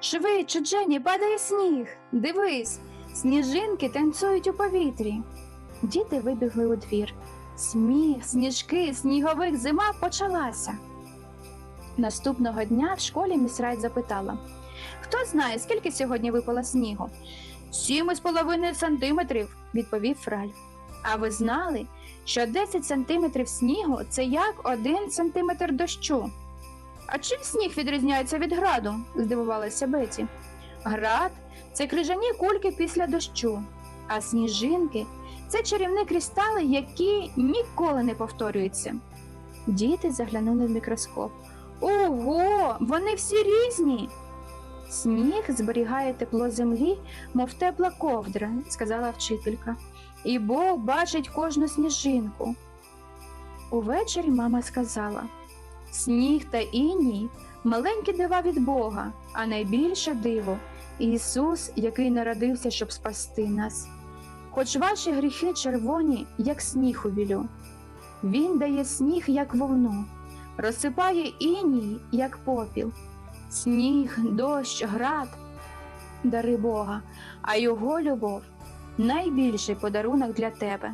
Швидше, Дженні, падає сніг. Дивись, сніжинки танцюють у повітрі. Діти вибігли у двір. Сміх, сніжки, сніговик зима почалася. Наступного дня в школі міс Райт запитала: Хто знає, скільки сьогодні випало снігу? Сім із половиною сантиметрів, відповів Фраль. А ви знали, що 10 сантиметрів снігу це як один сантиметр дощу? А чим сніг відрізняється від граду? здивувалася Беті. Град це крижані кульки після дощу, а сніжинки це чарівні кристали, які ніколи не повторюються. Діти заглянули в мікроскоп. Ого, вони всі різні. Сніг зберігає тепло землі, мов тепла ковдра, сказала вчителька. І Бог бачить кожну сніжинку. Увечері мама сказала: Сніг та іній маленькі дива від Бога, а найбільше диво Ісус, який народився, щоб спасти нас. Хоч ваші гріхи червоні, як сніг у білю. Він дає сніг, як вовну, розсипає іній, як попіл. Сніг, дощ, град, дари Бога, а його любов найбільший подарунок для тебе.